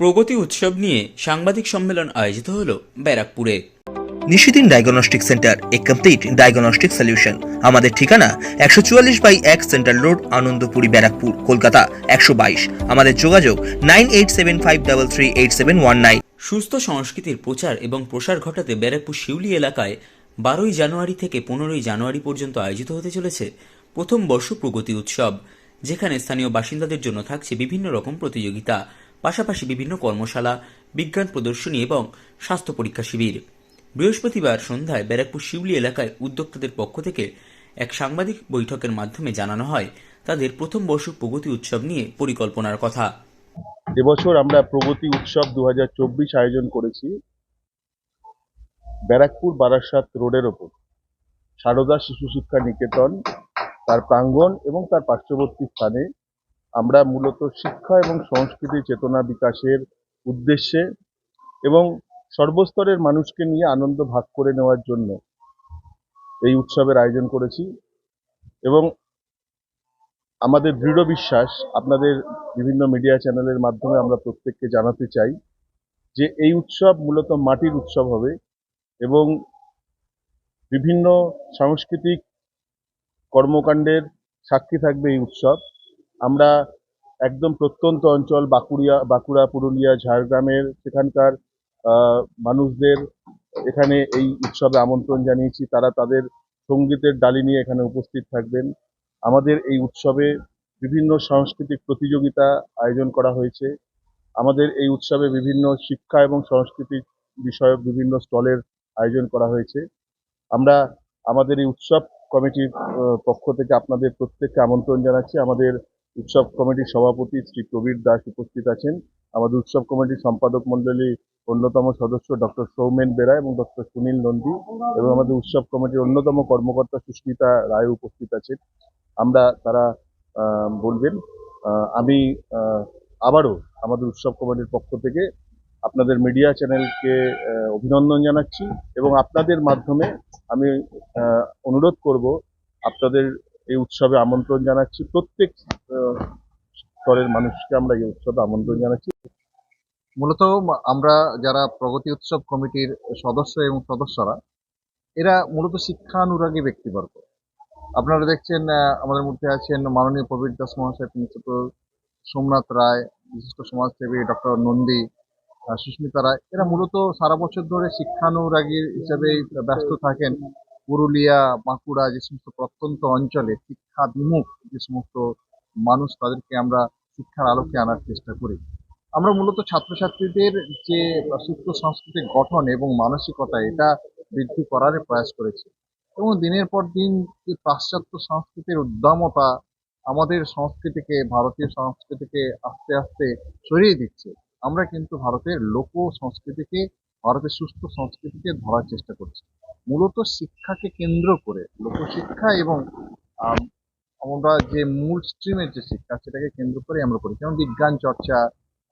প্রগতি উৎসব নিয়ে সাংবাদিক সম্মেলন আয়োজিত হল ব্যারাকপুরে। নিশিদিন ডায়াগনস্টিক সেন্টার এ কমপ্লিট ডায়াগনস্টিক সলিউশন আমাদের ঠিকানা একশো চুয়াল্লিশ বাই এক সেন্ট্রাল রোড আনন্দপুরি ব্যারাকপুর কলকাতা একশো বাইশ। আমাদের যোগাযোগ nine eight seven five double three eight seven one nine. সুস্থ সংস্কৃতির প্রচার এবং প্রসার ঘটাতে ব্যারাকপুর শিউলি এলাকায় বারোই জানুয়ারি থেকে পনেরোই জানুয়ারি পর্যন্ত আয়োজিত হতে চলেছে প্রথম বর্ষ প্রগতি উৎসব যেখানে স্থানীয় বাসিন্দাদের জন্য থাকছে বিভিন্ন রকম প্রতিযোগিতা। পাশাপাশি বিভিন্ন কর্মশালা, বিজ্ঞান প্রদর্শনী এবং স্বাস্থ্য পরীক্ষা শিবির। বৃহস্পতিবার সন্ধ্যায় ব্যারাকপুর শিউলি এলাকায় উদ্যোক্তাদের পক্ষ থেকে এক সাংবাদিক বৈঠকের মাধ্যমে জানানো হয়, তাদের প্রথম বর্ষ প্রগতি উৎসব নিয়ে পরিকল্পনার কথা। এবছর আমরা প্রগতি উৎসব দু হাজার চব্বিশ আয়োজন করেছি ব্যারাকপুর বারাসাত রোডের ওপর। সারদা শিশু শিক্ষা নিকেতন, তার প্রাঙ্গণ এবং তার পার্শ্ববর্তী স্থানে আমরা মূলত শিক্ষা এবং সংস্কৃতি চেতনা বিকাশের উদ্দেশ্যে এবং সর্বস্তরের মানুষকে নিয়ে আনন্দ ভাগ করে নেওয়ার জন্য এই উৎসবের আয়োজন করেছি এবং আমাদের দৃঢ় বিশ্বাস, আপনাদের বিভিন্ন মিডিয়া চ্যানেলের মাধ্যমে আমরা প্রত্যেককে জানাতে চাই যে এই উৎসব মূলত মাটির উৎসব হবে এবং বিভিন্ন সাংস্কৃতিক কর্মকাণ্ডের সাক্ষী থাকবে এই উৎসব। আমরা একদম প্রত্যন্ত অঞ্চল, বাঁকুড়িয়া, বাঁকুড়া, পুরুলিয়া, ঝাড়গ্রামের সেখানকার মানুষদের এখানে এই উৎসবে আমন্ত্রণ জানিয়েছি। তারা তাদের সঙ্গীতের ডালি নিয়ে এখানে উপস্থিত থাকবেন। আমাদের এই উৎসবে বিভিন্ন সাংস্কৃতিক প্রতিযোগিতা আয়োজন করা হয়েছে। আমাদের এই উৎসবে বিভিন্ন শিক্ষা এবং সাংস্কৃতিক বিষয়ক বিভিন্ন স্টলের আয়োজন করা হয়েছে। আমরা আমাদের এই উৎসব কমিটির পক্ষ থেকে আপনাদের প্রত্যেককে আমন্ত্রণ জানাচ্ছি। আমাদের উৎসব কমিটির সভাপতি শ্রী প্রবীর দাস উপস্থিত আছেন। আমাদের উৎসব কমিটির সম্পাদক মণ্ডলী অন্যতম সদস্য ডক্টর সৌমেন বেরা এবং ডক্টর সুনীল নন্দী এবং আমাদের উৎসব কমিটির অন্যতম কর্মকর্তা সুস্মিতা রায় উপস্থিত আছেন। আমরা তারা বলবেন আমি আবারও আমাদের উৎসব কমিটির পক্ষ থেকে আপনাদের মিডিয়া চ্যানেলকে অভিনন্দন জানাচ্ছি এবং আপনাদের মাধ্যমে আমি অনুরোধ করব আপনাদের এই উৎসবে আমন্ত্রণ জানাচ্ছি। প্রত্যেক স্তরের মানুষকে আমরা এই উৎসবে আমন্ত্রণ জানাচ্ছি। মূলত আমরা যারা প্রগতি উৎসব কমিটির সদস্য এবং সদস্যরা, এরা মূলত শিক্ষানুরাগী ব্যক্তিবর্গ। আপনারা দেখছেন আমাদের মধ্যে আছেন মাননীয় প্রবীর দাস মহাশয় প্রিন্সিপাল সোমনাথ রায়, বিশিষ্ট সমাজসেবী ডক্টর নন্দী সুস্মিতা রায়। এরা মূলত সারা বছর ধরে শিক্ষানুরাগী হিসেবে ব্যস্ত থাকেন। পুরুলিয়া, বাঁকুড়া যে সমস্ত প্রত্যন্ত অঞ্চলে শিক্ষা বিমুখ যে সমস্ত মানুষ তাদেরকে আমরা শিক্ষার আলোকে আনার চেষ্টা করি। আমরা মূলত ছাত্রছাত্রীদের যে সুস্থ সাংস্কৃতিক গঠন এবং মানসিকতা, এটা বৃদ্ধি করার প্রয়াস করেছি। এবং দিনের পর দিন যে পাশ্চাত্য সংস্কৃতির উদ্দামতা আমাদের সংস্কৃতিকে, ভারতীয় সংস্কৃতিকে আস্তে আস্তে সরিয়ে দিচ্ছে, আমরা কিন্তু ভারতের লোক সংস্কৃতিকে, ভারতের সুস্থ সংস্কৃতিকে ধরার চেষ্টা করছি। মূলত শিক্ষাকে কেন্দ্র করে লোকশিক্ষা এবং আমরা যে মূল স্ট্রিমের যে শিক্ষা, সেটাকে কেন্দ্র করে আমরা করি যেমন বিজ্ঞান চর্চা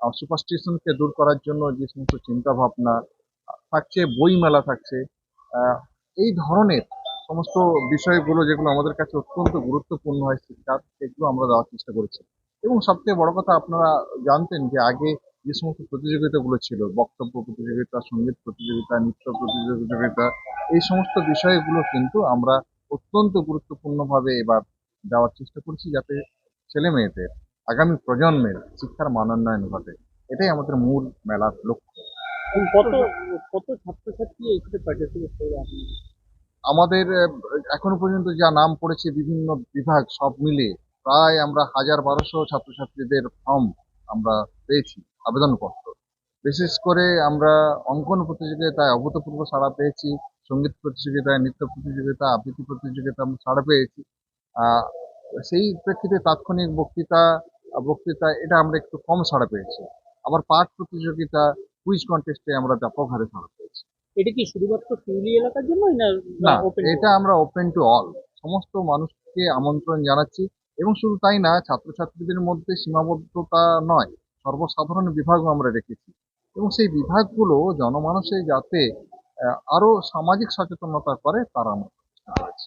সুপারস্টিশনকে দূর করার জন্য যে সমস্ত চিন্তা ভাবনা থাকছে বই মেলা থাকছে এই ধরনের সমস্ত বিষয়গুলো যেগুলো আমাদের কাছে অত্যন্ত গুরুত্বপূর্ণ হয় শিক্ষা, সেগুলো আমরা দেওয়ার চেষ্টা করেছি। এবং সবথেকে বড় কথা আপনারা জানতেন যে আগে যে সমস্ত প্রতিযোগিতাগুলো ছিল, বক্তব্য প্রতিযোগিতা, সংগীত প্রতিযোগিতা, নৃত্য প্রতিযোগিতা, এই সমস্ত বিষয়গুলো কিন্তু আমরা অত্যন্ত গুরুত্বপূর্ণভাবে এবার দেওয়ার চেষ্টা করছি যাতে ছেলে মেয়েদের আগামী প্রজন্মের শিক্ষার মানোন্নয়ন ঘটে। এটাই আমাদের মূল মেলার লক্ষ্য। কত কত ছাত্রছাত্রী এখানে পার্টিসিপেট আমাদের এখনও পর্যন্ত যা নাম পড়েছে বিভিন্ন বিভাগ সব মিলে প্রায় আমরা হাজার বারোশো ছাত্রছাত্রীদের ফর্ম আমরা পেয়েছি আবেদনপত্র। বিশেষ করে আমরা অঙ্কন প্রতিযোগিতায় অভূতপূর্ব সাড়া পেয়েছি সংগীত প্রতিযোগিতায় নৃত্য প্রতিযোগিতা আবৃত্তি প্রতিযোগিতা আমরা সাড়া পেয়েছি। সেই প্রেক্ষিতে তাৎক্ষণিক বক্তৃতা বক্তৃতা এটা আমরা একটু কম ছাড়া পেয়েছি। আবার পাঠ প্রতিযোগিতা কুইজ কন্টেস্টে আমরা ব্যাপক হারে সাড়া পেয়েছি। এটা কি শুধুমাত্র শিউলি এলাকার জন্য না এটা আমরা ওপেন টু অল সমস্ত মানুষকে আমন্ত্রণ জানাচ্ছি এবং শুধু তাই না ছাত্রছাত্রীদের মধ্যে সীমাবদ্ধতা নয় সর্বসাধারণ বিভাগও আমরা রেখেছি। এবং সেই বিভাগগুলো জনমানসে যাতে আহ, আরও সামাজিক সচেতনতা করে তারা আমরা চেষ্টা করেছি।